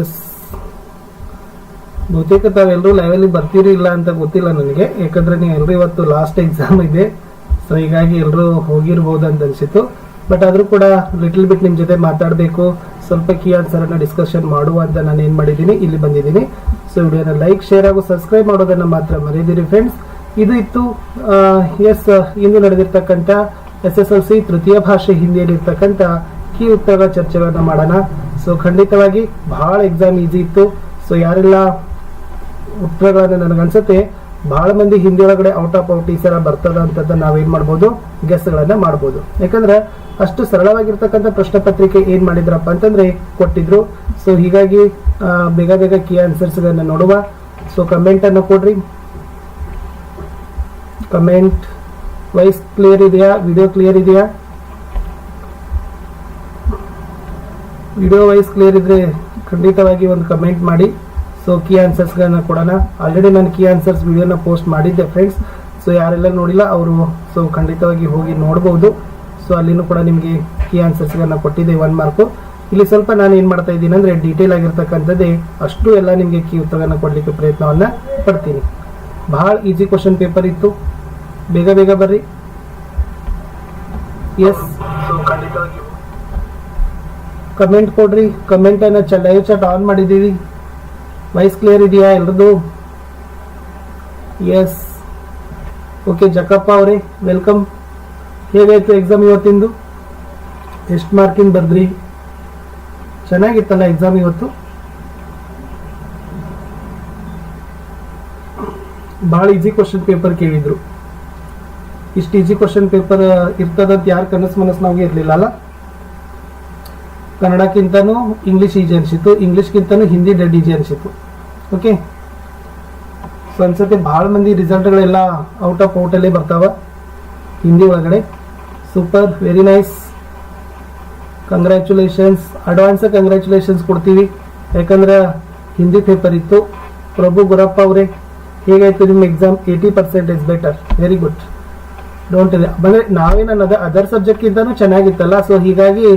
S ಬಹುತೇಕ ತಾವೆಲ್ಲರೂ ಲೈವಲ್ಲಿ ಬರ್ತೀರಿ ಇಲ್ಲ ಅಂತ ಗೊತ್ತಿಲ್ಲ ನನಗೆ. ಯಾಕಂದ್ರೆ ನೀವು ಎಲ್ಲರೂ ಇವತ್ತು ಲಾಸ್ಟ್ ಎಕ್ಸಾಮ್ ಇದೆ. ಸೊ ಹೀಗಾಗಿ ಎಲ್ಲರೂ ಹೋಗಿರ್ಬೋದು ಅಂತ ಅನ್ಸಿತ್ತು. ಬಟ್ ಆದರೂ ಕೂಡ ಲಿಟಲ್ ಬಿಟ್ ನಿಮ್ಮ ಜೊತೆ ಮಾತಾಡಬೇಕು. ಸ್ವಲ್ಪ ಕೀ ಆನ್ಸರನ್ನು ಡಿಸ್ಕಷನ್ ಮಾಡುವ ಅಂತ ನಾನು ಏನು ಮಾಡಿದ್ದೀನಿ, ಇಲ್ಲಿ ಬಂದಿದ್ದೀನಿ. ಸೊ ವಿಡಿಯೋನ ಲೈಕ್ ಶೇರ್ ಹಾಗೂ ಸಬ್ಸ್ಕ್ರೈಬ್ ಮಾಡೋದನ್ನು ಮಾತ್ರ ಮರೆಯದಿರಿ ಫ್ರೆಂಡ್ಸ್ ಇದು ಇತ್ತು ಎಸ್ ಇಂದು ನಡೆದಿರ್ತಕ್ಕಂಥ ಎಸ್ ಎಸ್ ಎಲ್ ಸಿ ತೃತೀಯ ಭಾಷೆ ಹಿಂದಿಯಲ್ಲಿರ್ತಕ್ಕಂಥ ಕೀ ಉತ್ತರ ಚರ್ಚೆಗಳನ್ನು ಮಾಡೋಣ. ಸೊ ಖಂಡಿತವಾಗಿ ಬಹಳ ಎಕ್ಸಾಮ್ ಈಸಿ ಇತ್ತು. ಸೊ ಯಾರೆಲ್ಲ ಉತ್ತರಗಳನ್ನು ನನಗನ್ಸುತ್ತೆ ಬಹಳ ಮಂದಿ ಹಿಂದಿ ಒಳಗಡೆ ಔಟ್ ಆಫ್ ಔಟ್ ಈ ಸಲ ಬರ್ತದ ಅಂತದ್ದು ನಾವೇನ್ ಮಾಡ್ಬೋದು? ಗೆಸ್ಗಳನ್ನ ಮಾಡ್ಬೋದು. ಯಾಕಂದ್ರೆ ಅಷ್ಟು ಸರಳವಾಗಿರ್ತಕ್ಕಂಥ ಪ್ರಶ್ನೆ ಪತ್ರಿಕೆ ಏನ್ ಮಾಡಿದ್ರಪ್ಪ ಅಂತಂದ್ರೆ ಕೊಟ್ಟಿದ್ರು. ಸೊ ಹೀಗಾಗಿ ಬೇಗ ಬೇಗ ಕೀ ಆನ್ಸರ್ಸ್ ಗಳನ್ನ ನೋಡುವ. ಸೊ ಕಮೆಂಟ್ ಅನ್ನು ಕೊಡ್ರಿ. ಕಮೆಂಟ್ ವಾಯ್ಸ್ ಕ್ಲಿಯರ್ ಇದೆಯಾ? ವಿಡಿಯೋ ಕ್ಲಿಯರ್ ಇದೆಯಾ? ವಿಡಿಯೋ ವೈಸ್ ಕ್ಲಿಯರ್ ಇದ್ರೆ ಖಂಡಿತವಾಗಿ ಒಂದು ಕಮೆಂಟ್ ಮಾಡಿ. ಸೊ ಕೀ ಆನ್ಸರ್ಸ್ಗಳನ್ನ ಕೊಡೋಣ. ಆಲ್ರೆಡಿ ನಾನು ಕೀ ಆನ್ಸರ್ಸ್ ವಿಡಿಯೋನ ಪೋಸ್ಟ್ ಮಾಡಿದ್ದೆ ಫ್ರೆಂಡ್ಸ್ ಸೊ ಯಾರೆಲ್ಲ ನೋಡಿಲ್ಲ, ಅವರು ಸೊ ಖಂಡಿತವಾಗಿ ಹೋಗಿ ನೋಡ್ಬೋದು. ಸೊ ಅಲ್ಲಿನೂ ಕೂಡ ನಿಮಗೆ ಕೀ ಆನ್ಸರ್ಸ್ಗಳನ್ನ ಕೊಟ್ಟಿದ್ದೆ ಒನ್ ಮಾರ್ಕು ಇಲ್ಲಿ ಸ್ವಲ್ಪ ನಾನು ಏನು ಮಾಡ್ತಾ ಇದ್ದೀನಿ ಅಂದರೆ ಡೀಟೇಲ್ ಆಗಿರ್ತಕ್ಕಂಥದ್ದೇ ಅಷ್ಟು ಎಲ್ಲ ನಿಮಗೆ ಕೀ ಉತ್ತರವನ್ನು ಕೊಡಲಿಕ್ಕೆ ಪ್ರಯತ್ನವನ್ನ ಪಡ್ತೀನಿ. ಬಹಳ ಈಸಿ ಕ್ವಶನ್ ಪೇಪರ್ ಇತ್ತು. ಬೇಗ ಬೇಗ ಬರ್ರಿ. ಎಸ್ ಸೊ ಖಂಡಿತವಾಗಿ ಕಮೆಂಟ್ ಕೊಡ್ರಿ ಕಮೆಂಟ್ ಚ ಲೈವ್ ಚಾಟ್ ಆನ್ ಮಾಡಿದ್ದೀವಿ. ವಾಯ್ಸ್ ಕ್ಲಿಯರ್ ಇದೆಯಾ ಎಲ್ರದ್ದು? ಎಸ್ ಓಕೆ ಜಕಪ್ಪ ಅವರೇ ವೆಲ್ಕಮ್ ಹೇಗಾಯ್ತು ಎಕ್ಸಾಮ್ ಇವತ್ತಿಂದು? ಎಷ್ಟು ಮಾರ್ಕಿಂಗ್ ಬರ್ದ್ರಿ. ಚೆನ್ನಾಗಿತ್ತಲ್ಲ ಎಕ್ಸಾಮ್ ಇವತ್ತು? ಭಾಳ ಈಸಿ ಕ್ವಶನ್ ಪೇಪರ್ ಕೇಳಿದ್ರು. ಇಷ್ಟು ಈಸಿ ಕ್ವಶನ್ ಪೇಪರ್ ಇರ್ತದಂತ ಯಾರು ಕನಸು ಮನಸ್ಸು ನಮಗೆ ಇರಲಿಲ್ಲ ಅಲ್ಲ? ಕನ್ನಡಕ್ಕಿಂತನೂ ಇಂಗ್ಲಿಷ್ ಈಜಿ ಅನಿಸಿತ್ತು ಇಂಗ್ಲಿಷ್ಗಿಂತನೂ ಹಿಂದಿ ಡೆಡ್ ಈಜಿ ಅನಿಸಿತ್ತು. ಓಕೆ ಸೊ ಅನ್ಸುತ್ತೆ, ಭಾಳ ಮಂದಿ ರಿಸಲ್ಟ್ಗಳೆಲ್ಲ ಔಟ್ ಆಫ್ ಔಟಲ್ಲೇ ಬರ್ತಾವ ಹಿಂದಿ ಒಳಗಡೆ. Super very nice congratulations advance congratulations ಕೊಡ್ತೀವಿ. ಯಾಕಂದ್ರೆ ಹಿಂದಿ ಪೇಪರ್ ಇತ್ತು. ಪ್ರಭು ಗುರಪ್ಪ ಅವರೇ, ಹೇಗಾಯ್ತು ನಿಮ್ಮ exam eighty percentage better very good don't ಇದೆ ಅಂದ್ರೆ ನಾವೇನನ್ನೋದು ಅದರ್ ಸಬ್ಜೆಕ್ಟ್ಗಿಂತನೂ ಚೆನ್ನಾಗಿತ್ತಲ್ಲ ಸೊ ಹೀಗಾಗಿ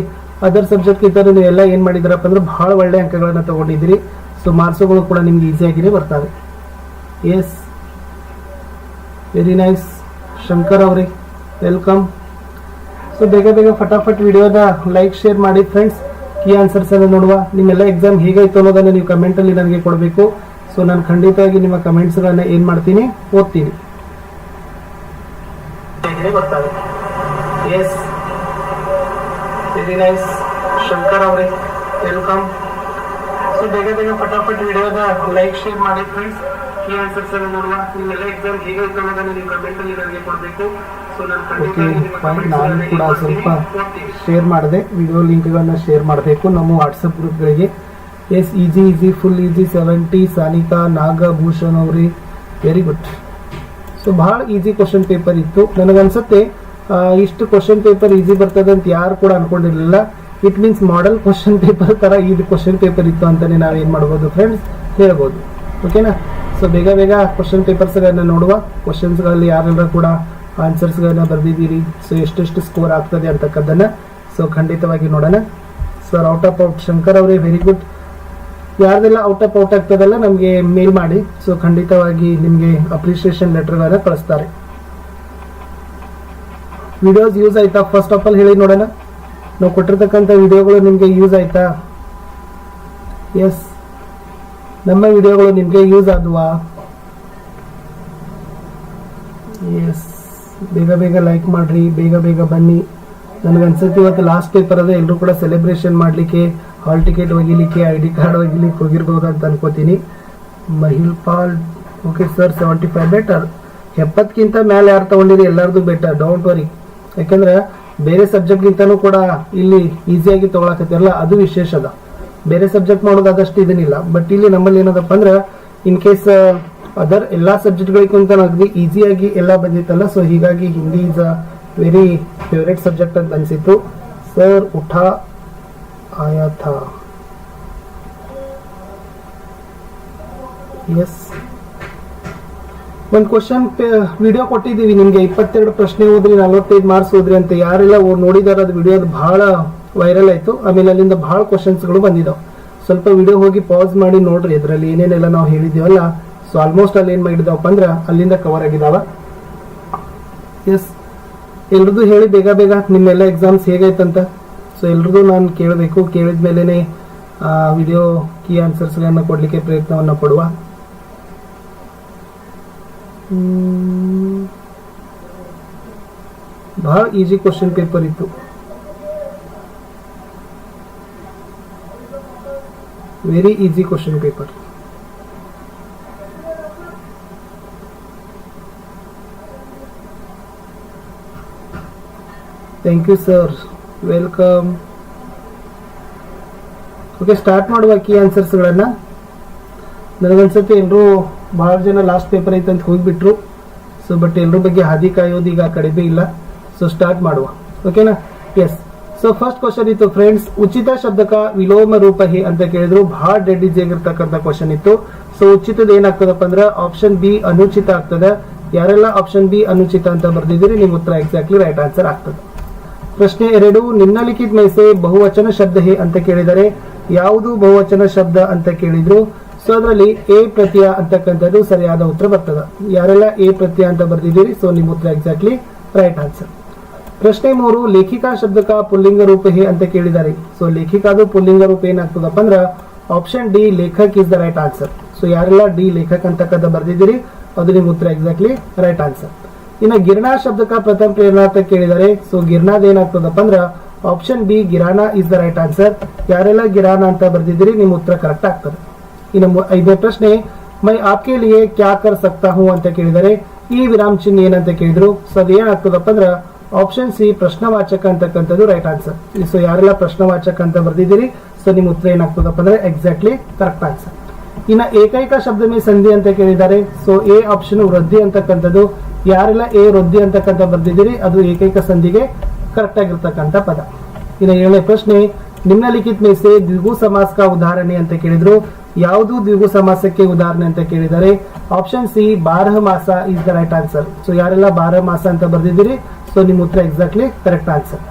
ಅದರ್ ಸಬ್ಜೆಕ್ಟ್ ನೀವು ಎಲ್ಲ ಏನು ಮಾಡಿದ್ರಪ್ಪ ಅಂದ್ರೆ ಬಹಳ ಒಳ್ಳೆ ಅಂಕಗಳನ್ನ ತಗೊಂಡಿದ್ದೀರಿ. ಸೊ ಮಾರ್ಕ್ಸ್ಗಳು ಕೂಡ ನಿಮ್ಗೆ ಈಸಿಯಾಗಿಯೇ ಬರ್ತವೆ. ಎಸ್ ವೆರಿ ನೈಸ್ ಶಂಕರ್ ಅವ್ರಿ ವೆಲ್ಕಮ್ ಸೊ ಬೇಗ ಬೇಗ ಫಟಾಫಟ್ ವಿಡಿಯೋದ ಲೈಕ್ ಶೇರ್ ಮಾಡಿ ಫ್ರೆಂಡ್ಸ್ ಕೀ ಆನ್ಸರ್ಸ್ ಅನ್ನು ನೋಡುವ. ನಿಮ್ಮೆಲ್ಲ ಎಕ್ಸಾಮ್ ಹೇಗಾಯ್ತು ಅನ್ನೋದನ್ನು ನೀವು ಕಮೆಂಟಲ್ಲಿ ನನಗೆ ಕೊಡಬೇಕು. ಸೊ ನಾನು ಖಂಡಿತವಾಗಿ ನಿಮ್ಮ ಕಮೆಂಟ್ಸ್ಗಳನ್ನ ಏನು ಮಾಡ್ತೀನಿ? ಓದ್ತೀನಿ. ಎಸ್ ವೆರಿ ನೈಸ್ ಶಂಕರ್ ಅವರೇ ವೆಲ್ಕಮ್ ಸೊ ಬೇಗ ಬೇಗ ಫಟಾಫಟ್ ವಿಡಿಯೋದ ಲೈಕ್ ಶೇರ್ ಮಾಡಿ ಫ್ರೆಂಡ್ಸ್ ಕೀ ಆನ್ಸರ್ಸ್ ಅನ್ನು ನೋಡುವ. ನಿಮ್ಮೆಲ್ಲ ಎಕ್ಸಾಮ್ ಹೇಗಾಯ್ತು ಅನ್ನೋದನ್ನು ನೀವು ಕಮೆಂಟಲ್ಲಿ ನನಗೆ ಕೊಡಬೇಕು. ಸೊ ನಾನು ನಾನು ಕೂಡ ಸ್ವಲ್ಪ ಶೇರ್ ಮಾಡಿದೆ. ವಿಡಿಯೋ ಲಿಂಕ್ಗಳನ್ನು ಶೇರ್ ಮಾಡಬೇಕು ನಮ್ಮ WhatsApp ಗ್ರೂಪ್ಗಳಿಗೆ yes easy easy full easy seventy Sanika Nagabhushan ಅವ್ರಿ. ವೆರಿ ಗುಡ್ ಸೊ ಭಾಳ ಈಸಿ ಕ್ವಶನ್ ಪೇಪರ್ ಇತ್ತು. ನನಗನ್ಸುತ್ತೆ ಇಷ್ಟು ಕ್ವಶನ್ ಪೇಪರ್ ಈಸಿ ಬರ್ತದೆ ಅಂತ ಯಾರು ಕೂಡ ಅನ್ಕೊಂಡಿರಲಿಲ್ಲ. It means model question paper ತರ ಇದು ಕ್ವಶನ್ ಪೇಪರ್ ಇತ್ತು ಅಂತಾನೆ ನಾವೇನ್ ಮಾಡ್ಬೋದು ಫ್ರೆಂಡ್ಸ್ ಹೇಳ್ಬೋದು. ಓಕೆನಾ ಸೊ ಬೇಗ ಬೇಗ ಕ್ವಶನ್ ಪೇಪರ್ಸ್ಗಳನ್ನ ನೋಡುವ. ಕ್ವಶನ್ಸ್ಗಳಲ್ಲಿ ಯಾರೆಲ್ಲ ಕೂಡ ಆನ್ಸರ್ಸ್ಗಳನ್ನ ಬರೆದಿದ್ದೀರಿ? ಸೊ ಎಷ್ಟೆಷ್ಟು ಸ್ಕೋರ್ ಆಗ್ತದೆ ಅಂತಕ್ಕದ್ದನ್ನ. ಸೊ ಖಂಡಿತವಾಗಿ ನೋಡೋಣ. Sir out of out Shankar ಅವರೇ ವೆರಿ ಗುಡ್ ಯಾರ್ದೆಲ್ಲ ಔಟ್ ಆಫ್ ಔಟ್ ಆಗ್ತದಲ್ಲ ನಮಗೆ ಮೇಲ್ ಮಾಡಿ. ಸೊ ಖಂಡಿತವಾಗಿ ನಿಮಗೆ ಅಪ್ರಿಷಿಯೇಷನ್ ಲೆಟರ್ಗಳನ್ನ ಕಳಿಸ್ತಾರೆ. ವಿಡಿಯೋಸ್ ಯೂಸ್ ಆಯ್ತಾ? ಫಸ್ಟ್ ಆಫ್ ಆಲ್ ಹೇಳಿ ನೋಡೋಣ. ನಾವು ಕೊಟ್ಟಿರ್ತಕ್ಕಂಥ ವಿಡಿಯೋಗಳು ನಿಮಗೆ ಯೂಸ್ ಆಯ್ತಾ? ಎಸ್ ನಮ್ಮ ವಿಡಿಯೋಗಳು ನಿಮಗೆ ಯೂಸ್ ಆದ್ವಾ? ಎಸ್ ಬೇಗ ಬೇಗ ಲೈಕ್ ಮಾಡ್ರಿ, ಬೇಗ ಬೇಗ ಬನ್ನಿ. ನನಗನ್ಸುತ್ತೆ ಇವತ್ತು ಲಾಸ್ಟ್ ಪೇಪರ್ ಅದೇ ಎಲ್ಲರೂ ಕೂಡ ಸೆಲೆಬ್ರೇಷನ್ ಮಾಡಲಿಕ್ಕೆ ಹಾಲ್ ಟಿಕೆಟ್ ಒಗಿಲಿಕ್ಕೆ ಐ ಡಿ ಕಾರ್ಡ್ ಒಗಿಲಿಕ್ಕೆ ಹೋಗಿರ್ಬೋದು ಅಂತ ಅನ್ಕೋತೀನಿ. ಮಹಿಲ್ Pal okay sir seventy five better ಎಪ್ಪತ್ತಕ್ಕಿಂತ ಮೇಲೆ ಯಾರು ತಗೊಂಡಿರಿ? ಎಲ್ಲರದು ಬೆಟರ್ ಡೋಂಟ್ ವರಿ ಯಾಕಂದ್ರೆ ಬೇರೆ ಸಬ್ಜೆಕ್ಟ್ಗಿಂತನೂ ಕೂಡ ಇಲ್ಲಿ ಈಸಿಯಾಗಿ ತಗೊಳಕತ್ತಿರಲ್ಲ, ಅದು ವಿಶೇಷ ಅದ. ಬೇರೆ ಸಬ್ಜೆಕ್ಟ್ ಮಾಡೋದಾದಷ್ಟು ಇದನ್ನಿಲ್ಲ. ಬಟ್ ಇಲ್ಲಿ ನಮ್ಮಲ್ಲಿ ಏನದಪ್ಪ ಅಂದ್ರೆ ಇನ್ ಕೇಸ್ ಅದರ್ ಎಲ್ಲಾ ಸಬ್ಜೆಕ್ಟ್ಗಳಿಗಿಂತ ಅಗದಿ ಈಸಿಯಾಗಿ ಎಲ್ಲ ಬಂದಿತ್ತಲ್ಲ ಸೊ ಹೀಗಾಗಿ Hindi is a very favourite subject ಅಂತ ಅನ್ಸಿತ್ತು. ಸರ್ ಉಠಾ ಆಯಾ ಎಸ್ ಒಂದು ಕ್ವಶನ್ ವಿಡಿಯೋ ಕೊಟ್ಟಿದ್ದೀವಿ ನಿಮಗೆ, ಇಪ್ಪತ್ತೆರಡು ಪ್ರಶ್ನೆ ಓದ್ರಿ ನಲವತ್ತೈದು ಮಾರ್ಕ್ಸ್ ಓದ್ರಿ ಅಂತ. ಯಾರೆಲ್ಲ ನೋಡಿದಾರ, ಅದು ವಿಡಿಯೋ ಬಹಳ ವೈರಲ್ ಆಯಿತು. ಆಮೇಲೆ ಅಲ್ಲಿಂದ ಬಹಳ ಕ್ವಶನ್ಸ್ಗಳು ಬಂದಿದ್ದಾವೆ ಸ್ವಲ್ಪ ವಿಡಿಯೋ ಹೋಗಿ ಪಾಸ್ ಮಾಡಿ ನೋಡ್ರಿ ಅದರಲ್ಲಿ ಏನೇನೆಲ್ಲ ನಾವು ಹೇಳಿದ್ದೀವಲ್ಲ. ಸೊ ಆಲ್ಮೋಸ್ಟ್ ಅಲ್ಲಿ ಏನು ಮಾಡಿದಾವಪ್ಪ ಅಂದ್ರೆ, ಅಲ್ಲಿಂದ ಕವರ್ ಆಗಿದಾವ. ಎಸ್ ಎಲ್ರದ್ದು ಹೇಳಿ, ಬೇಗ ಬೇಗ ನಿಮ್ಮೆಲ್ಲ ಎಕ್ಸಾಮ್ಸ್ ಹೇಗೈತಂತ ಸೊ ಎಲ್ರದ್ದು ನಾನು ಕೇಳಬೇಕು. ಕೇಳಿದ ಮೇಲೆನೆ ವಿಡಿಯೋ ಕೀ ಆನ್ಸರ್ಸ್ಗಳನ್ನು ಕೊಡಲಿಕ್ಕೆ ಪ್ರಯತ್ನವನ್ನು ಪಡುವ. ಹ್ಮ್. ಬಹಳ ಈಸಿ ಕ್ವಶನ್ ಪೇಪರ್ ಇತ್ತು very easy question paper thank you sir welcome okay start ಮಾಡುವ ಕೀ ಆನ್ಸರ್ಸ್ಗಳನ್ನು ನನಗನ್ಸುತ್ತೆ ಎಲ್ಲರೂ ಭಾಳ ಜನ ಲಾಸ್ಟ್ ಪೇಪರ್ ಐತೆ ಅಂತ ಹೋಗಿಬಿಟ್ರು. ಸೊ ಬಟ್ ಎಲ್ಲರ ಬಗ್ಗೆ ಹಾದಿ ಕಾಯೋದು ಈಗ ಕಡಿಮೆ ಇಲ್ಲ. ಸೊ ಸ್ಟಾರ್ಟ್ ಮಾಡುವ. ಓಕೆನಾ ಎಸ್ ಸೊ ಫಸ್ಟ್ ಕ್ವಶನ್ ಇತ್ತು ಫ್ರೆಂಡ್ಸ್ ಉಚಿತ ಶಬ್ದಕ ವಿಲೋಮ ರೂಪ ಹಿ ಅಂತ ಕೇಳಿದ್ರು. ಬಹಳ ಡೆಡ್ ಆಗಿರ್ತಕ್ಕಂಥ ಕ್ವಶನ್ ಇತ್ತು. ಸೊ ಉಚಿತದ ಏನಾಗ್ತದಪ್ಪ ಅಂದ್ರೆ ಆಪ್ಷನ್ ಬಿ ಅನುಚಿತ ಆಗ್ತದೆ. ಯಾರೆಲ್ಲ ಆಪ್ಷನ್ ಬಿ ಅನುಚಿತ ಅಂತ ಬರ್ದಿದ್ದೀರಿ ನಿಮ್ಮ ಉತ್ತರ ಎಕ್ಸಾಕ್ಟ್ಲಿ ರೈಟ್ ಆನ್ಸರ್ ಆಗ್ತದೆ. ಪ್ರಶ್ನೆ ಎರಡು, ನಿನ್ನಲಿಖಿತ ಮೈಸೆ ಬಹುವಚನ ಶಬ್ದ ಹೇ ಅಂತ ಕೇಳಿದರೆ, ಯಾವುದು ಬಹುವಚನ ಶಬ್ದ ಅಂತ ಕೇಳಿದ್ರು? ಸೊ ಅದರಲ್ಲಿ ಎ ಪ್ರತ್ಯಯ ಅಂತಕ್ಕಂಥದ್ದು ಸರಿಯಾದ ಉತ್ತರ ಬರ್ತದೆ. ಯಾರೆಲ್ಲ ಎ ಪ್ರತ್ಯಯ ಅಂತ ಬರ್ದಿದ್ದೀರಿ? ಸೊ ನಿಮ್ಮ ಉತ್ತರ ಎಕ್ಸಾಕ್ಟ್ಲಿ ರೈಟ್ ಆನ್ಸರ್ ಪ್ರಶ್ನೆ ಮೂರು, ಲೇಖಿಕಾ ಶಬ್ದಕ ಪುಲ್ಲಿಂಗ ರೂಪ ಹೇ ಅಂತ ಕೇಳಿದ್ದಾರೆ ಸೊ ಲೇಖಿಕಾದು ಪುಲ್ಲಿಂಗ ರೂಪ ಏನಾಗ್ತದಪ್ಪ ಅಂದ್ರೆ option D ಲೇಖಕ್ is the right answer so ಯಾರೆಲ್ಲ ಡಿ ಲೇಖಕ್ ಅಂತಕ್ಕಂಥ ಬರ್ದಿದ್ದೀರಿ, ಅದು ನಿಮ್ಮ ಉತ್ತರ ಎಕ್ಸಾಕ್ಟ್ಲಿ ರೈಟ್ ಆನ್ಸರ್ ಇನ್ನು ಗಿರಣಾ ಶಬ್ದಕ ಪ್ರಥಮ ಪ್ರೇರಣಾ ಅಂತ ಕೇಳಿದ್ದಾರೆ ಸೊ ಗಿರ್ನಾದ ಏನಾಗ್ತದಪ್ಪ ಅಂದ್ರ ಆಪ್ಷನ್ ಬಿ ಗಿರಾನಾ ಇಸ್ ದ ರೈಟ್ ಆನ್ಸರ್ ಯಾರೆಲ್ಲ ಗಿರಾನ ಅಂತ ಬರ್ದಿದ್ದೀರಿ, ನಿಮ್ಮ ಉತ್ತರ ಕರೆಕ್ಟ್ ಆಗ್ತದೆ. ಇನ್ನು ಐದನೇ ಪ್ರಶ್ನೆ, ಮೈ ಆಪ್ಕೆ ಲಿಯೆ ಕ್ಯಾ ಕರ್ ಸಕ್ತಾ ಹೂ? ಅಂತ ಕೇಳಿದರೆ, ಈ ವಿರಾಮ್ ಚಿಹ್ನೆ ಏನಂತ ಕೇಳಿದ್ರು? ಸೊ ಅದು ಏನಾಗ್ತದಪ್ಪ ಅಂದ್ರೆ ಆಪ್ಷನ್ ಸಿ ಪ್ರಶ್ನವಾಚಕ ಅಂತಕ್ಕಂಥದ್ದು ರೈಟ್ ಆನ್ಸರ್ ಸೊ ಯಾರೆಲ್ಲ ಪ್ರಶ್ನವಾಚಕ ಅಂತ ಬರ್ದಿದ್ದೀರಿ? ಸೊ ನಿಮ್ಮ ಉತ್ತರ ಏನಾಗ್ತದಪ್ಪ ಅಂದ್ರೆ ಎಕ್ಸಾಕ್ಟ್ಲಿ ಕರೆಕ್ಟ್ ಆನ್ಸರ್ ಇನ್ನ ಏಕೈಕ ಶಬ್ದ ಮೇ ಸಂಧಿ ಅಂತ ಕೇಳಿದ್ದಾರೆ. ಸೊ ಎ ಆಪ್ಷನ್ ವೃದ್ಧಿ ಅಂತಕ್ಕಂಥದ್ದು. ಯಾರೆಲ್ಲ ಎ ವೃದ್ಧಿ ಅಂತಕ್ಕಂಥ ಬರ್ದಿದ್ದೀರಿ, ಅದು ಏಕೈಕ ಸಂಧಿಗೆ ಕರೆಕ್ಟ್ ಆಗಿರ್ತಕ್ಕಂಥ ಪದ. ಇನ್ನ ಏಳನೇ ಪ್ರಶ್ನೆ, ನಿಮ್ನಲಿಖಿತ ಮೇಸೆ ದ್ವಿಗು ಸಮಾಸ ಉದಾಹರಣೆ ಅಂತ ಕೇಳಿದ್ರು. ಯಾವುದು ದ್ವಿಗು ಸಮಾಸಕ್ಕೆ ಉದಾಹರಣೆ ಅಂತ ಕೇಳಿದರೆ ಆಪ್ಷನ್ ಸಿ ಬಾರಹ ಮಾಸ is the right answer so ಯಾರೆಲ್ಲ ಬಾರಹ ಮಾಸ ಅಂತ ಬರೆದಿದ್ದೀರಿ? ಸೊ ನಿಮ್ಮ ಉತ್ತರ ಎಕ್ಸಾಕ್ಟ್ಲಿ ಕರೆಕ್ಟ್ ಆನ್ಸರ್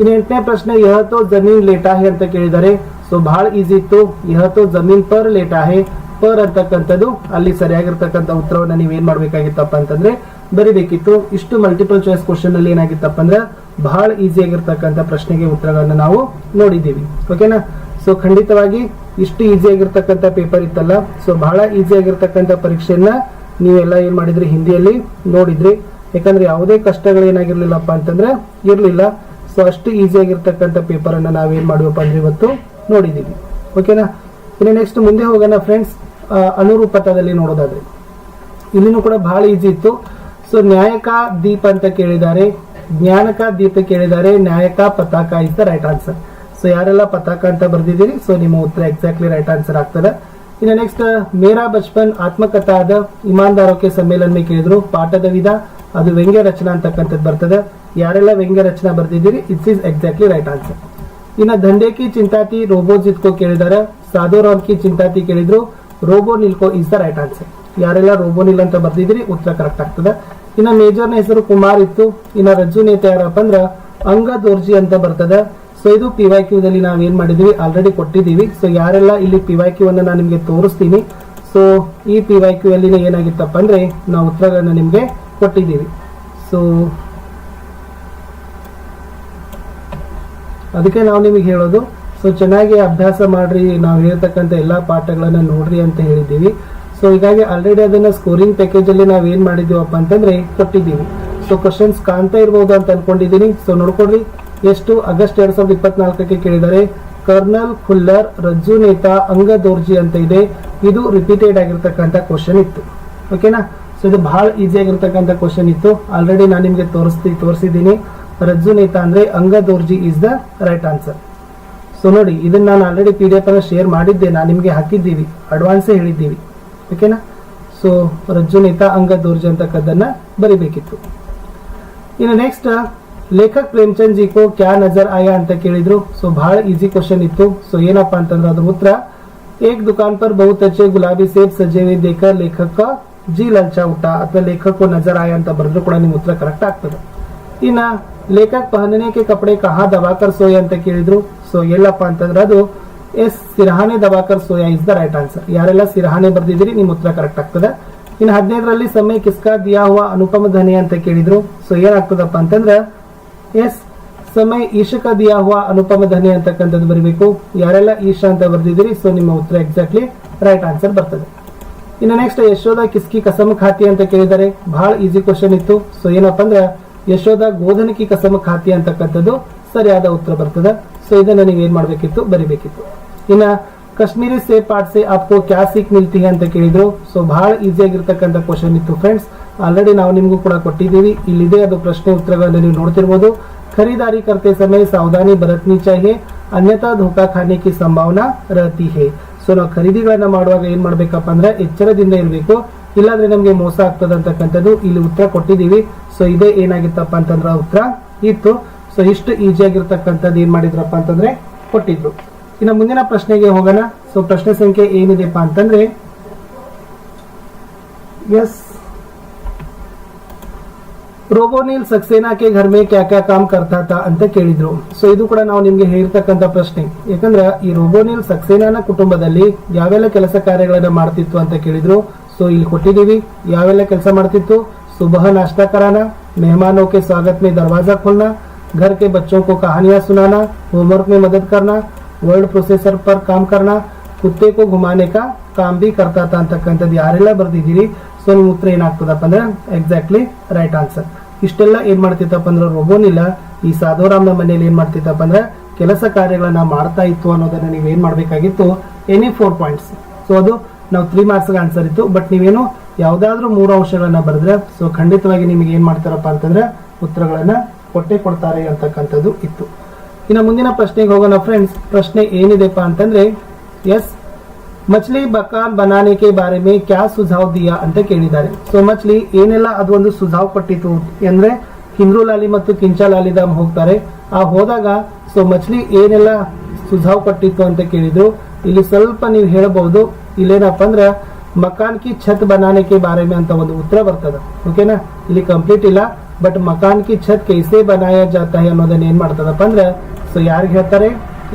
ಇನ್ನು ಎಂಟನೇ ಪ್ರಶ್ನೆ, ಯಹತೋ ಜಮೀನ್ ಲೇಟಾ ಹೇ ಅಂತ ಕೇಳಿದರೆ ಸೊ ಬಹಳ ಈಸಿ ಇತ್ತು. ಯಹತೋ ಜಮೀನ್ ಪರ್ ಲೇಟಾ ಹೇ ಪರ್ ಅಂತಕ್ಕಂಥದ್ದು ಅಲ್ಲಿ ಸರಿಯಾಗಿರ್ತಕ್ಕಂಥ ಉತ್ತರವನ್ನ ನೀವು ಏನ್ ಮಾಡ್ಬೇಕಾಗಿತ್ತಪ್ಪ ಅಂತಂದ್ರೆ, ಬರಿಬೇಕಿತ್ತು. ಇಷ್ಟು ಮಲ್ಟಿಪಲ್ ಚಾಯ್ಸ್ ಕ್ವಶನ್ ಅಲ್ಲಿ ಏನಾಗಿತ್ತಪ್ಪ ಅಂದ್ರೆ ಬಹಳ ಈಸಿ ಆಗಿರ್ತಕ್ಕಂಥ ಪ್ರಶ್ನೆಗೆ ಉತ್ತರಗಳನ್ನ ನಾವು ನೋಡಿದ್ದೀವಿ. ಓಕೆನಾ ಸೊ ಖಂಡಿತವಾಗಿ ಇಷ್ಟು ಈಸಿ ಆಗಿರ್ತಕ್ಕಂಥ ಪೇಪರ್ ಇತ್ತಲ್ಲ ಸೊ ಬಹಳ ಈಸಿ ಆಗಿರ್ತಕ್ಕಂಥ ಪರೀಕ್ಷೆಯನ್ನ ನೀವೆಲ್ಲ ಏನ್ ಮಾಡಿದ್ರಿ ಹಿಂದಿಯಲ್ಲಿ ನೋಡಿದ್ರಿ. ಯಾಕಂದ್ರೆ ಯಾವುದೇ ಕಷ್ಟಗಳು ಏನಾಗಿರ್ಲಿಲ್ಲಪ್ಪ ಅಂತಂದ್ರೆ ಇರಲಿಲ್ಲ. ಸೊ ಅಷ್ಟು ಈಸಿ ಆಗಿರ್ತಕ್ಕಂಥ ಪೇಪರ್ ಅನ್ನ ನಾವೇನ್ ಮಾಡುವಪ್ಪ ಅಂದ್ರೆ ಇವತ್ತು ನೋಡಿದೀವಿ. ಓಕೆನಾ ಇನ್ನು ನೆಕ್ಸ್ಟ್ ಮುಂದೆ ಹೋಗೋಣ ಫ್ರೆಂಡ್ಸ್ ಅನುರೂಪತದಲ್ಲಿ ನೋಡೋದಾದ್ರೆ. ಇಲ್ಲಿನೂ ಕೂಡ ಬಹಳ ಈಸಿ ಇತ್ತು. ಸೊ ನ್ಯಾಯಕ ದೀಪ ಅಂತ ಕೇಳಿದ್ದಾರೆ. ಜ್ಞಾನಕ ದೀಪ ಕೇಳಿದ್ದಾರೆ. ನ್ಯಾಯಕ ಪತಾಕ is the right answer so ಯಾರೆಲ್ಲ ಪತಾಕ ಅಂತ ಬರ್ದಿದ್ದೀರಿ? ಸೊ ನಿಮ್ಮ ಉತ್ತರ ಎಕ್ಸಾಕ್ಟ್ಲಿ ರೈಟ್ ಆನ್ಸರ್ ಆಗ್ತದೆ. ಇನ್ನು ನೆಕ್ಸ್ಟ್ ಮೇರಾ ಬಚ್ಪನ್ ಆತ್ಮಕಥಾದ ಇಮಾನ್ದಾರೋಕೆ ಸಮ್ಮೇಳನ ಕೇಳಿದ್ರು. ಪಾಠದ ವಿಧ, ಅದು ವ್ಯಂಗ್ಯ ರಚನಾ ಅಂತಕ್ಕಂಥದ್ದು ಬರ್ತದೆ. ಯಾರೆಲ್ಲ ವ್ಯಂಗ್ಯ ರಚನಾ ಬರ್ದಿದ್ದೀರಿ? It's is exactly right answer ಇನ್ನು ದಂಧೆಕಿ ಚಿಂತಾತಿ, ರೋಬೋ ಜಿತ್ಕೋ ಕೇಳಿದಾರೆ ಸಾಧೋರಾಮ್ ಕಿ ಚಿಂತಾತಿ ಕೇಳಿದ್ರು. ರೋಬೋ ನಿಲ್ಕೋ ಇಸ್ ದ ರೈಟ್ ಆನ್ಸರ್ ಯಾರೆಲ್ಲ ರೋಬೋ ನಿಲ್ ಅಂತ ಬರ್ದಿದ್ರಿ ಉತ್ತರ ಕರೆಕ್ಟ್ ಆಗ್ತದೆ. ಇನ್ನ ಮೇಜರ್ನ ಹೆಸರು ಕುಮಾರ್ ಇತ್ತು. ಇನ್ನ ರಜ್ಜು ನೇತ ಯಾರಪ್ಪ ಅಂದ್ರೆ ಅಂಗ ದೋರ್ಜಿ ಅಂತ ಬರ್ತದೆ. ಸೊ ಇದು ಪಿ ವೈ ಕ್ಯೂದಲ್ಲಿ ನಾವ್ ಏನ್ ಮಾಡಿದೀವಿ? ಆಲ್ರೆಡಿ ಕೊಟ್ಟಿದ್ದೀವಿ ಸೊ ಯಾರೆಲ್ಲ ಇಲ್ಲಿ ಪಿ ವೈ ಕ್ಯೂ ಅನ್ನ ನಾನು ನಿಮಗೆ ತೋರಿಸ್ತೀನಿ. ಸೊ ಈ ಪಿ ವೈ ಕ್ಯೂ ಅಲ್ಲಿ ಏನಾಗಿತ್ತಪ್ಪ ಅಂದ್ರೆ ನಾವು ಉತ್ತರಗಳನ್ನ ನಿಮಗೆ ಕೊಟ್ಟಿದ್ದೀವಿ. ಸೊ ಅದಕ್ಕೆ ನಾವು ನಿಮಗೆ ಹೇಳೋದು ಸೊ ಚೆನ್ನಾಗಿ ಅಭ್ಯಾಸ ಮಾಡ್ರಿ. ನಾವು ಹೇಳ್ತಕ್ಕಂಥ ಎಲ್ಲಾ ಪಾಠಗಳನ್ನ ನೋಡ್ರಿ ಅಂತ ಹೇಳಿದ್ದೀವಿ. ಸೊ ಹೀಗಾಗಿ ಆಲ್ರೆಡಿ ಅದನ್ನ ಸ್ಕೋರಿಂಗ್ ಪ್ಯಾಕೇಜ್ ಅಲ್ಲಿ ನಾವ್ ಏನ್ ಮಾಡಿದೀವಪ್ಪ ಅಂತಂದ್ರೆ ಕೊಟ್ಟಿದ್ದೀವಿ. ಸೊ ಕ್ವಶನ್ಸ್ ಕಾಣ್ತಾ ಇರ್ಬೋದು ಅಂತ ಅನ್ಕೊಂಡಿದ್ದೀನಿ. ಸೊ ನೋಡ್ಕೊಡ್ರಿ ಎಷ್ಟು ಆಗಸ್ಟ್ ಎರಡ್ ಸಾವಿರದ ಇಪ್ಪತ್ನಾಲ್ಕಕ್ಕೆ ಕೇಳಿದರೆ, ಕರ್ನಲ್ ಖುಲ್ಲರ್ ರಜ್ಜು ನೇತಾ ಅಂಗ ದೋರ್ಜಿ ಅಂತ ಇದೆ. ಇದು ರಿಪೀಟೆಡ್ ಆಗಿರ್ತಕ್ಕಂಥ ಕ್ವಶನ್ ಇತ್ತು. ಓಕೆನಾ ಸೊ ಇದು ಬಹಳ ಈಸಿ ಆಗಿರ್ತಕ್ಕಂಥ ಕ್ವಶನ್ ಇತ್ತು. ಆಲ್ರೆಡಿ ನಾನು ನಿಮಗೆ ತೋರಿಸ್ತಿ ತೋರಿಸಿದ್ದೀನಿ ರಜ್ಜು ನೇತಾ ಅಂದ್ರೆ ಅಂಗ Dorji is the right answer so ನೋಡಿ, ಇದನ್ನ ನಾನು ಆಲ್ರೆಡಿ ಪಿ ಡಿ ಎಫ್ ಅನ್ನು ಶೇರ್ ಮಾಡಿದ್ದೆ. ನಾನು ನಿಮಗೆ ಹಾಕಿದ್ದೀವಿ. ಅಡ್ವಾನ್ಸೇ ಹೇಳಿದ್ದೀವಿ. ಓಕೆನಾ ಸೊ ರಜ್ಜು ನೇತಾ ಅಂಗ ದೋರ್ಜಿ ಬರಿಬೇಕಿತ್ತು. ಇನ್ನು ನೆಕ್ಸ್ಟ್ ಲೇಖಕ್ ಪ್ರೇಮ್ಚಂದ್ ಜಿ ಕೋ ಕ್ಯಾ ನಜರ್ ಆಯಾ ಅಂತ ಕೇಳಿದ್ರು. ಸೊ ಬಹಳ ಈಸಿ ಕ್ವಶನ್ ಇತ್ತು. ಸೊ ಏನಪ್ಪಾ ಅಂತಂದ್ರೆ ಅದ್ರ ಉತ್ತರ, ಏಕ್ ದುಕಾನ್ ಪರ್ ಬಹುತ್ ಅಚ್ಚೆ ಗುಲಾಬಿ ಸೇಬ್ ಸಜ್ಜೆ ದೇಕರ್ ಲೇಖಕ ಜಿ ಲಂಚ ಊಟ ಅಥವಾ ಲೇಖಕ ನಜರ್ ಆಯಾ ಅಂತ ಬರೆದ್ರು ಕೂಡ ನಿಮ್ಮ ಉತ್ತರ ಕರೆಕ್ಟ್ ಆಗ್ತದೆ. ಇನ್ನ, ಲೇಖಕ್ ಪಹನನೆಗೆ ಕಪಡೆ ಕಹಾ ದಬಾಕರ್ ಸೋಯ ಅಂತ ಕೇಳಿದ್ರು. ಸೊ ಎಲ್ಲಪ್ಪ ಅಂತಂದ್ರೆ ಅದು, ಎಸ್, ಸಿರಹಾನೆ ದಬಾಕರ್ ಸೋಯಾ ಇಸ್ ದ ರೈಟ್ ಆನ್ಸರ್. ಯಾರೆಲ್ಲ ಸಿರಹಾನೆ ಬರ್ದಿದ್ದೀರಿ ನಿಮ್ಮ ಉತ್ತರ ಕರೆಕ್ಟ್ ಆಗ್ತದೆ. ಇನ್ನು ಹದಿನೈದರಲ್ಲಿ ಸಮಯ ಕಿಸ್ಕಾ ದಿಯಾ ಹುವಾ ಅನುಪಮ ಧನಿ ಅಂತ ಕೇಳಿದ್ರು. ಸೊ ಏನಾಗ್ತದಪ್ಪ ಅಂತಂದ್ರೆ ಎಸ್, ಸಮಯ ಈಶಕ ದಿಯಾ ಅನುಪಮ ಧನಿ ಅಂತಕ್ಕಂಥದ್ದು ಬರಬೇಕು. ಯಾರೆಲ್ಲ ಈಶಾ ಅಂತ ಬರ್ದಿದಿರಿ ಸೊ ನಿಮ್ಮ ಉತ್ತರ ಎಕ್ಸಾಕ್ಟ್ಲಿ ರೈಟ್ ಆನ್ಸರ್ ಬರ್ತದೆ. ಇನ್ನು ನೆಕ್ಸ್ಟ್ ಯಶೋಧ ಕಿಸ್ಕಿ ಕಸಮ ಖಾತಿ ಅಂತ ಕೇಳಿದರೆ ಬಹಳ ಈಸಿ ಕ್ವಶನ್ ಇತ್ತು. ಸೊ ಏನಪ್ಪ ಅಂದ್ರೆ, ಯಶೋಧ ಗೋಧನಕಿ ಕಸಮ ಖಾತಿ ಅಂತಕ್ಕಂಥದ್ದು ಸರಿಯಾದ ಉತ್ತರ ಬರ್ತದೆ. ಸೊ ಇದನ್ನ ನೀವು ಏನ್ ಮಾಡಬೇಕಿತ್ತು? ಬರಿಬೇಕಿತ್ತು. ಇನ್ನ ಕಾಶ್ಮೀರಿ ಸೇ ಪಾಠ ಸೇ ಆಪ್ಕೋ ಕ್ಯಾ ಹೈ ಅಂತ ಕೇಳಿದ್ರು. ಸೊ ಬಹಳ ಈಸಿ ಆಗಿರ್ತಕ್ಕಂಥ ಕ್ವಶನ್ ಇತ್ತು ಫ್ರೆಂಡ್ಸ್ ಆಲ್ರೆಡಿ ನಾವು ನಿಮಗೂ ಕೂಡ ಕೊಟ್ಟಿದ್ದೀವಿ ಇಲ್ಲಿದೆ ಅದು ಪ್ರಶ್ನೆ ಉತ್ತರಗಳನ್ನು ನೀವು ನೋಡ್ತಿರ್ಬೋದು ಖರೀದಾರಿ करते समय सावधानी बरतनी चाहिए अन्यथा धोखा खाने की संभावना रहती है ಸೊ ನಾವು ಖರೀದಿಗಳನ್ನ ಮಾಡುವಾಗ ಏನ್ ಮಾಡ್ಬೇಕಪ್ಪ ಅಂದ್ರೆ ಎಚ್ಚರದಿಂದ ಇರಬೇಕು ಇಲ್ಲಾಂದ್ರೆ ನಮ್ಗೆ ಮೋಸ ಆಗ್ತದೆ ಅಂತಕ್ಕಂಥದ್ದು ಇಲ್ಲಿ ಉತ್ತರ ಕೊಟ್ಟಿದೀವಿ ಸೊ ಇದೇ ಏನಾಗಿತ್ತಪ್ಪ ಅಂತಂದ್ರೆ ಉತ್ತರ ಇತ್ತು ಸೊ ಇಷ್ಟು ಈಸಿ ಆಗಿರ್ತಕ್ಕಂಥದ್ದು ಏನ್ ಮಾಡಿದ್ರಪ್ಪ ಅಂತಂದ್ರೆ ಕೊಟ್ಟಿದ್ರು ಇನ್ನು ಮುಂದಿನ ಪ್ರಶ್ನೆಗೆ ಹೋಗೋಣ ಸೊ ಪ್ರಶ್ನೆ ಸಂಖ್ಯೆ ಏನಿದೆಪ್ಪ ಅಂತಂದ್ರೆ ಎಸ್ ರೋಬೋನಿಲ್ ಸಕ್ಸೇನಾ ಕೆ ಘರ್ ಮೇ ಕ್ಯಾ ಕ್ಯಾ ಕಾಮ್ ಕರ್ತಾ ತಾ ಅಂತ ಕೇಳಿದ್ರು ಸೊ ಇದು ಕೂಡ ನಾವು ನಿಮ್ಗೆ ಹೇಳಿರ್ತಕ್ಕಂಥ ಪ್ರಶ್ನೆ ಯಾಕಂದ್ರೆ ಈ ರೋಬೋನಿಲ್ ಸಕ್ಸೇನಾನ ಕುಟುಂಬದಲ್ಲಿ ಯಾವೆಲ್ಲ ಕೆಲಸ ಕಾರ್ಯಗಳನ್ನ ಮಾಡ್ತಿತ್ತು ಅಂತ ಕೇಳಿದ್ರು ಸೊ ಇಲ್ಲಿ ಕೊಟ್ಟಿದೀವಿ ಯಾವೆಲ್ಲ ಕೆಲಸ ಮಾಡ್ತಿತ್ತು सुबह नाश्ता कराना मेहमानों के स्वागत में दरवाजा खोलना घर के बच्चों को कहानियां सुनाना होमवर्क में मदद करना वर्ड प्रोसेसर पर काम करना ಕುತ್ತೆ ಕೋ घुमाने का काम भी करता था ಅಂತಕ್ಕಂಥದ್ದು ಯಾರೆಲ್ಲ ಬರ್ದಿದ್ದೀರಿ ಸೊ ನಿಮ್ಮ ಉತ್ತರ ಏನಾಗ್ತದಪ್ಪ ಅಂದ್ರೆ ಎಕ್ಸಾಕ್ಟ್ಲಿ ರೈಟ್ ಆನ್ಸರ್ ಇಷ್ಟೆಲ್ಲ ಏನ್ ಮಾಡ್ತಿತ್ತಪ್ಪ ಅಂದ್ರೆ ರೋಬೋನಿಲ್ಲ ಈ ಸಾಧುರಾಮ್ನ ಮನೆಯಲ್ಲಿ ಏನ್ ಮಾಡ್ತಿತ್ತಪ್ಪ ಅಂದ್ರೆ ಕೆಲಸ ಕಾರ್ಯಗಳನ್ನ ಮಾಡ್ತಾ ಇತ್ತು ಅನ್ನೋದನ್ನ ನೀವು ಏನ್ ಮಾಡ್ಬೇಕಾಗಿತ್ತು? ಎನಿ ಫೋರ್ ಪಾಯಿಂಟ್ಸ್ ಸೊ ಅದು ನಾವು ತ್ರೀ ಮಾರ್ಕ್ಸ್ ಆನ್ಸರ್ ಇತ್ತು. ಬಟ್ ನೀವೇನು ಯಾವ್ದಾದ್ರು ಮೂರು ಅಂಶಗಳನ್ನ ಬರೆದ್ರೆ ಸೊ ಖಂಡಿತವಾಗಿ ನಿಮಗೆ ಏನ್ ಮಾಡ್ತಾರಪ್ಪ ಅಂತಂದ್ರೆ ಉತ್ತರಗಳನ್ನ ಕೊಟ್ಟೆ ಕೊಡ್ತಾರೆ ಅಂತಕ್ಕಂಥದ್ದು ಇತ್ತು. ಇನ್ನು ಮುಂದಿನ ಪ್ರಶ್ನೆಗೆ ಹೋಗೋಣ ಫ್ರೆಂಡ್ಸ್ ಪ್ರಶ್ನೆ ಏನಿದೆಪ್ಪ ಅಂತಂದ್ರೆ ಎಸ್ ಮಚ್ಲಿ ಬಕಾನ್ ಬನಾನಿಕೆ ಬಾರೆ ಮೇ ಕ್ಯಾ ಸುಝಾವ್ ದಿಯಾ ಅಂತ ಕೇಳಿದ್ದಾರೆ. ಸೊ ಮಚ್ಲಿ, ಏನೆಲ್ಲ ಅದೊಂದು ಒಂದು ಕೊಟ್ಟಿತ್ತು ಕೊಟ್ಟಿತು ಅಂದ್ರೆ ಕಿಂದ್ರುಲಾಲಿ ಮತ್ತು ಕಿಂಚಾಲಾಲಿ ಧಾಮ್ ಹೋಗ್ತಾರೆ. ಆ ಹೋದಾಗ ಸೊ ಮಚ್ಲಿ ಏನೆಲ್ಲ ಸುಝಾವ್ ಕೊಟ್ಟಿತ್ತು ಅಂತ ಕೇಳಿದ್ರು. ಇಲ್ಲಿ ಸ್ವಲ್ಪ ನೀವು ಹೇಳಬಹುದು, ಇಲ್ಲೇನಪ್ಪ ಅಂದ್ರೆ ಮಕಾನ್ ಕಿ ಛತ್ ಬನಾನಿಕೆ ಬಾರೆ ಮೇ ಅಂತ ಒಂದು ಉತ್ತರ ಬರ್ತದ. ಓಕೆನಾ ಇಲ್ಲಿ ಕಂಪ್ಲೀಟ್ ಇಲ್ಲ. But Makaan Ki Chhath ಕೈಸೆ ಬನಾಯಾ ಜಾತಾ high ಅನ್ನೋದನ್ನ ಏನ್ ಮಾಡ್ತದಪ್ಪ ಅಂದ್ರೆ ಸೊ ಯಾರಿಗೆ ಹೇಳ್ತಾರೆ?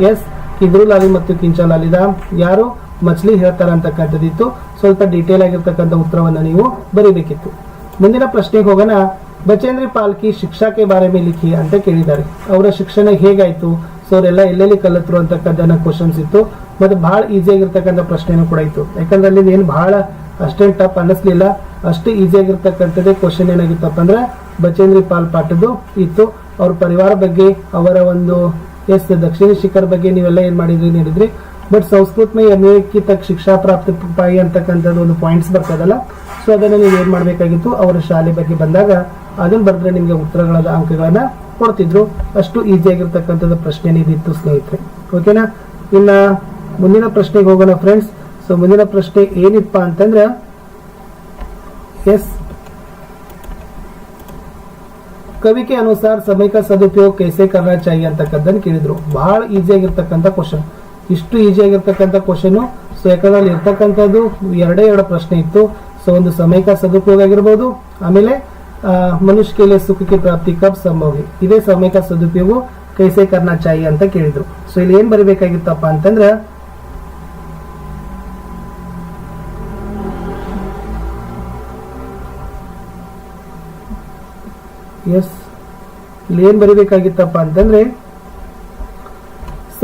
ಎಸ್ ಕಿಂದ್ರುಲಾಲಿ ಮತ್ತು ಕಿಂಚಾಲಾಲಿ ಧಾಮ್ ಯಾರು? ಮಚ್ಲಿ ಹೇಳ್ತಾರೆ ಅಂತಕ್ಕಂಥದ್ದಿತ್ತು ಸ್ವಲ್ಪ ಡೀಟೇಲ್ ಆಗಿರ್ತಕ್ಕಂಥ ಉತ್ತರವನ್ನ ನೀವು ಬರೀಬೇಕಿತ್ತು. ಮುಂದಿನ ಪ್ರಶ್ನೆಗೆ ಹೋಗೋಣ. ಬಚೇಂದ್ರಿ ಪಾಲ್ಕಿ ಶಿಕ್ಷಾಕ್ಕೆ ಬಾರೆ ಮೇಲೆ ಲಿಖಿ ಅಂತ ಕೇಳಿದ್ದಾರೆ. ಅವರ ಶಿಕ್ಷಣ ಹೇಗಾಯ್ತು? ಸೊ ಅವರೆಲ್ಲ ಎಲ್ಲೆಲ್ಲಿ ಕಲಿತರು ಅಂತಕ್ಕಂಥ ಕ್ವಶನ್ಸ್ ಇತ್ತು. ಮತ್ತೆ ಬಹಳ ಈಸಿ ಆಗಿರ್ತಕ್ಕಂಥ ಪ್ರಶ್ನೆನೂ ಕೂಡ ಇತ್ತು. ಯಾಕಂದ್ರೆ ಅಲ್ಲಿ ಏನು ಬಹಳ ಅಷ್ಟೇನ್ ಟಪ್ ಅನ್ನಿಸ್ಲಿಲ್ಲ. ಅಷ್ಟು ಈಸಿ ಆಗಿರ್ತಕ್ಕಂಥದ್ದೇ ಕ್ವಶನ್ ಏನಾಗಿತ್ತಪ್ಪ ಅಂದ್ರೆ, ಬಚೇಂದ್ರಿ ಪಾಲ್ ಪಾಠದ್ದು ಇತ್ತು. ಅವ್ರ ಪರಿವಾರ ಬಗ್ಗೆ, ಅವರ ಒಂದು, ಎಸ್, ದಕ್ಷಿಣ ಶಿಖರ್ ಬಗ್ಗೆ ನೀವೆಲ್ಲ ಏನ್ ಮಾಡಿದ್ರಿ ನೀಡಿದ್ರಿ ಬಟ್ ಸಂಸ್ಕೃತ ಎಂ ಎ ಶಿಕ್ಷಾ ಪ್ರಾಪ್ತಿ ಪಾಯಿ ಅಂತಕ್ಕಂಥದ್ದು ಒಂದು ಪಾಯಿಂಟ್ಸ್ ಬರ್ತದಲ್ಲ. ಸೊ ಅದನ್ನು ನೀವು ಏನ್ ಮಾಡಬೇಕಾಗಿತ್ತು, ಅವರ ಶಾಲೆ ಬಗ್ಗೆ ಬಂದಾಗ ಅದನ್ನ ಬರೆದ್ರೆ ನಿಮಗೆ ಉತ್ತರಗಳಾದ ಅಂಕಗಳನ್ನ ಕೊಡ್ತಿದ್ರು. ಅಷ್ಟು ಈಸಿಯಾಗಿರ್ತಕ್ಕಂಥದ್ದು ಪ್ರಶ್ನೆ ಇದಿತ್ತು ಸ್ನೇಹಿತರೆ. ಓಕೆನಾ ಇನ್ನ ಮುಂದಿನ ಪ್ರಶ್ನೆಗೆ ಹೋಗೋಣ ಫ್ರೆಂಡ್ಸ್ ಸೊ ಮುಂದಿನ ಪ್ರಶ್ನೆ ಏನಿಪ್ಪ ಅಂತಂದ್ರೆ ಎಸ್ ಕವಿಕೆ ಅನುಸಾರ ಸಮಯಕ ಸದುಪಯೋಗ ಕೈಸೆ ಕರ್ನಾ ಚಾಯಿ ಅಂತಕ್ಕಂಥದ್ದು ಕೇಳಿದ್ರು. ಬಹಳ ಈಸಿಯಾಗಿರ್ತಕ್ಕಂಥ ಕ್ವಶನ್ ಇಷ್ಟು ಈಸಿಯಾಗಿರ್ತಕ್ಕಂಥ ಕ್ವಶನು ಸೊ ಯಾಕಂದ್ರೆ ಅಲ್ಲಿ ಇರ್ತಕ್ಕಂಥದ್ದು ಎರಡೇ ಎರಡು ಪ್ರಶ್ನೆ ಇತ್ತು. ಸೊ ಒಂದು ಸಮಯಕ ಸದುಪಯೋಗ ಆಗಿರ್ಬೋದು. ಆಮೇಲೆ ಮನುಷ್ಯಕ್ಕೆ ಸುಖಕ್ಕೆ ಪ್ರಾಪ್ತಿ ಕಬ್ ಸಂಭವಿ ಇದೇ ಸಮಯಕ ಸದುಪಯೋಗ ಕೈಸೆ ಕರ್ನಾಚಾಯಿ ಅಂತ ಕೇಳಿದ್ರು. ಸೊ ಇಲ್ಲಿ ಏನ್ ಬರಬೇಕಾಗಿತ್ತಪ್ಪ ಅಂತಂದ್ರೆ ಎಸ್ ಇಲ್ಲಿ ಏನ್ ಬರಿಬೇಕಾಗಿತ್ತಪ್ಪ ಅಂತಂದ್ರೆ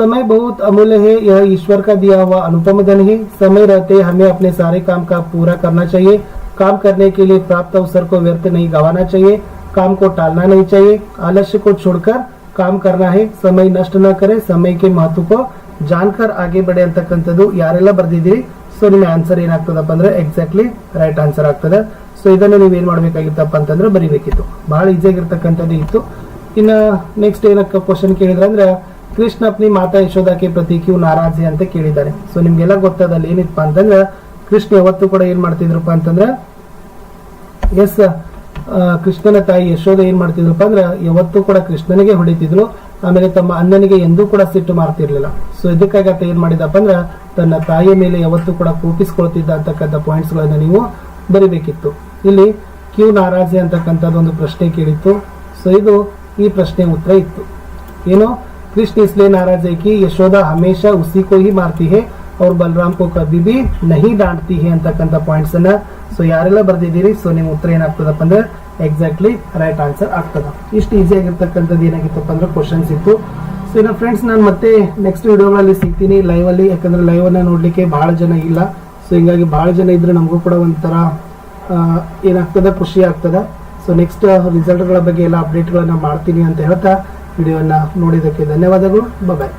समय बहुत अमूल्य है यह ईश्वर का दिया हुआ अनुपम धन है समय रहते हमें अपने सारे काम का पूरा करना चाहिए काम करने के लिए प्राप्त अवसर को व्यर्थ नहीं गंवाना चाहिए काम को टालना नहीं चाहिए आलस्य को छोड़कर काम करना है समय नष्ट न करे समय के महत्व को जानकर आगे बढ़े ಅಂತಕ್ಕಂಥದ್ದು ಯಾರೆಲ್ಲ ಬರ್ದಿದ್ದೀರಿ ಸೊ ನಿಮ್ಮ ಆನ್ಸರ್ ಏನಾಗ್ತದಪ್ಪ ಅಂದ್ರೆ ಎಕ್ಸಾಕ್ಟ್ಲಿ ರೈಟ್ ಆನ್ಸರ್ ಆಗ್ತದೆ ಸೊ ಇದನ್ನು ನೀವು ಏನ್ ಮಾಡ್ಬೇಕಾಗಿತ್ತಪ್ಪ ಅಂತಂದ್ರೆ ಬರಿಬೇಕಿತ್ತು ಬಹಳ ಈಸಿ ಆಗಿರ್ತಕ್ಕಂಥದ್ದು ಇತ್ತು ಇನ್ನ ನೆಕ್ಸ್ಟ್ ಏನಕ್ಕ ಕ್ವಶನ್ ಕೇಳಿದ್ರೆ ಅಂದ್ರೆ ಕೃಷ್ಣ ಅಪ್ನಿ ಮಾತಾ ಯಶೋದಕ್ಕೆ ಪ್ರತಿ ಕ್ಯೂ ನಾರಾಜಿ ಅಂತ ಕೇಳಿದ್ದಾರೆ. ಸೊ ನಿಮ್ಗೆಲ್ಲ ಗೊತ್ತದಲ್ಲಿ ಏನಿತ್ತಪ್ಪ ಅಂತಂದ್ರೆ, ಕೃಷ್ಣ ಯಾವತ್ತು ಕೂಡ ಏನ್ ಮಾಡ್ತಿದ್ರಪ್ಪ ಅಂತಂದ್ರೆ, ಎಸ್ ಕೃಷ್ಣನ ತಾಯಿ ಯಶೋದ ಏನ್ ಮಾಡ್ತಿದ್ರಪ್ಪ ಅಂದ್ರೆ, ಯಾವತ್ತೂ ಕೂಡ ಕೃಷ್ಣನಿಗೆ ಹೊಡಿತಿದ್ರು, ಆಮೇಲೆ ತಮ್ಮ ಅಣ್ಣನಿಗೆ ಎಂದೂ ಕೂಡ ಸಿಟ್ಟು ಮಾಡ್ತಿರ್ಲಿಲ್ಲ ಸೊ ಇದಕ್ಕಾಗಿ ಆತ ಏನ್ ಮಾಡಿದಪ್ಪ ಅಂದ್ರೆ, ತನ್ನ ತಾಯಿಯ ಮೇಲೆ ಯಾವತ್ತೂ ಕೂಡ ಕೂಪಿಸ್ಕೊಳ್ತಿದ್ದ ಅಂತಕ್ಕಂಥ ಪಾಯಿಂಟ್ಸ್ ಗಳನ್ನ ನೀವು ಬರಿಬೇಕಿತ್ತು. ಇಲ್ಲಿ ಕ್ಯೂ ನಾರಾಜಿ ಅಂತಕ್ಕಂಥದ್ದು ಒಂದು ಪ್ರಶ್ನೆ ಕೇಳಿತ್ತು. ಸೊ ಇದು ಈ ಪ್ರಶ್ನೆ ಉತ್ತರ ಇತ್ತು. ಏನು? कृष्ण इसलिए नाराज है कि यशोदा हमेशा उसी को ही मारती है और बलराम को कभी भी नहीं डांटती है ಅಂತಕ್ಕಂಥ ಪಾಯಿಂಟ್ಸ್ ಅನ್ನ ಸೊ ಯಾರೆಲ್ಲ ಬರ್ದಿದ್ದೀರಿ ಸೊ ನಿಮ್ಮ ಉತ್ತರ ಏನಾಗ್ತದಪ್ಪ ಅಂದ್ರೆ ಎಕ್ಸಾಕ್ಟ್ಲಿ ರೈಟ್ ಆನ್ಸರ್ ಆಗ್ತದ ಇಷ್ಟು ಈಸಿ ಆಗಿರ್ತಕ್ಕಂಥದ್ದು ಏನಾಗಿತ್ತಪ್ಪ ಅಂದ್ರೆ ಕ್ವಶನ್ಸ್ ಇತ್ತು ಸೊ ಇನ್ನು ಫ್ರೆಂಡ್ಸ್ ನಾನು ಮತ್ತೆ ನೆಕ್ಸ್ಟ್ ವಿಡಿಯೋಗಳಲ್ಲಿ ಸಿಗ್ತೀನಿ ಲೈವ್ ಅಲ್ಲಿ ಯಾಕಂದ್ರೆ ಲೈವ್ ಅನ್ನ ನೋಡ್ಲಿಕ್ಕೆ ಬಹಳ ಜನ ಇಲ್ಲ ಸೊ ಹಿಂಗಾಗಿ ಬಹಳ ಜನ ಇದ್ರೆ ನಮಗೂ ಕೂಡ ಒಂಥರ ಆ, ಏನಾಗ್ತದ ಖುಷಿ ಆಗ್ತದ ಸೊ ನೆಕ್ಸ್ಟ್ ರಿಸಲ್ಟ್ಗಳ ಬಗ್ಗೆ ಎಲ್ಲ ಅಪ್ಡೇಟ್ಗಳನ್ನ ಮಾಡ್ತೀನಿ ಅಂತ ಹೇಳ್ತಾ ವಿಡಿಯೋನ ನೋಡಿದ್ದಕ್ಕೆ ಧನ್ಯವಾದಗಳು. ಬಾಯ್